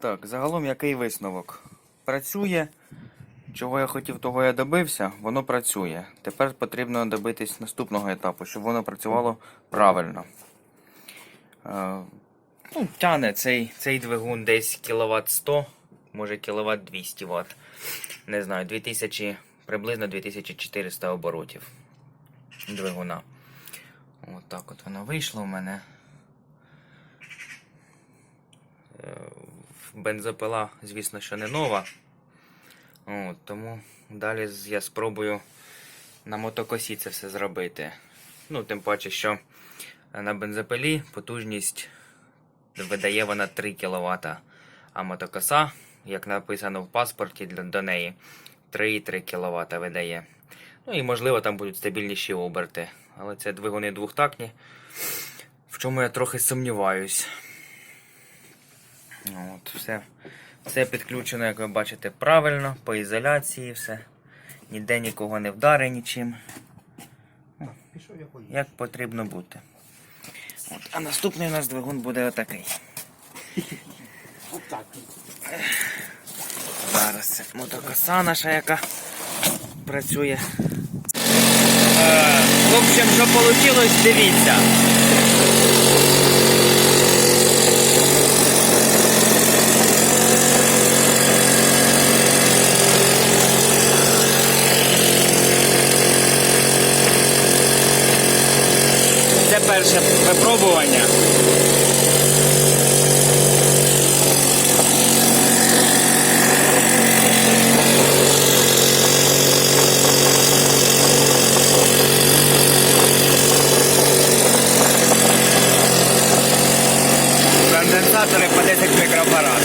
Так, загалом який висновок? Працює. Чого я хотів, того я добився, воно працює. Тепер потрібно добитись наступного етапу, щоб воно працювало правильно. Е, ну, тяне цей, цей двигун десь кВт 100, може кВт 200 Вт. Не знаю, 2000, приблизно 2400 оборотів двигуна. От от воно вийшло в мене. Бензопила, звісно, що не нова. От, тому далі я спробую на мотокосі це все зробити. Ну, тим паче, що на бензопилі потужність видає вона 3 кВт, а мотокоса, як написано в паспорті до неї, 3,3 кВт видає. Ну і можливо там будуть стабільніші оберти. Але це двигуни двохтактні, в чому я трохи сумніваюсь. От, все, все підключено, як ви бачите, правильно, по ізоляції, все. Ніде нікого не вдари нічим. Поїду. Як потрібно бути. От, а наступний у нас двигун буде отакий. Зараз це мотокоса наша, яка працює. Е, в общем, що вийшло, дивіться. Це перше випробування. Конденсатори по 10 мікрофарад.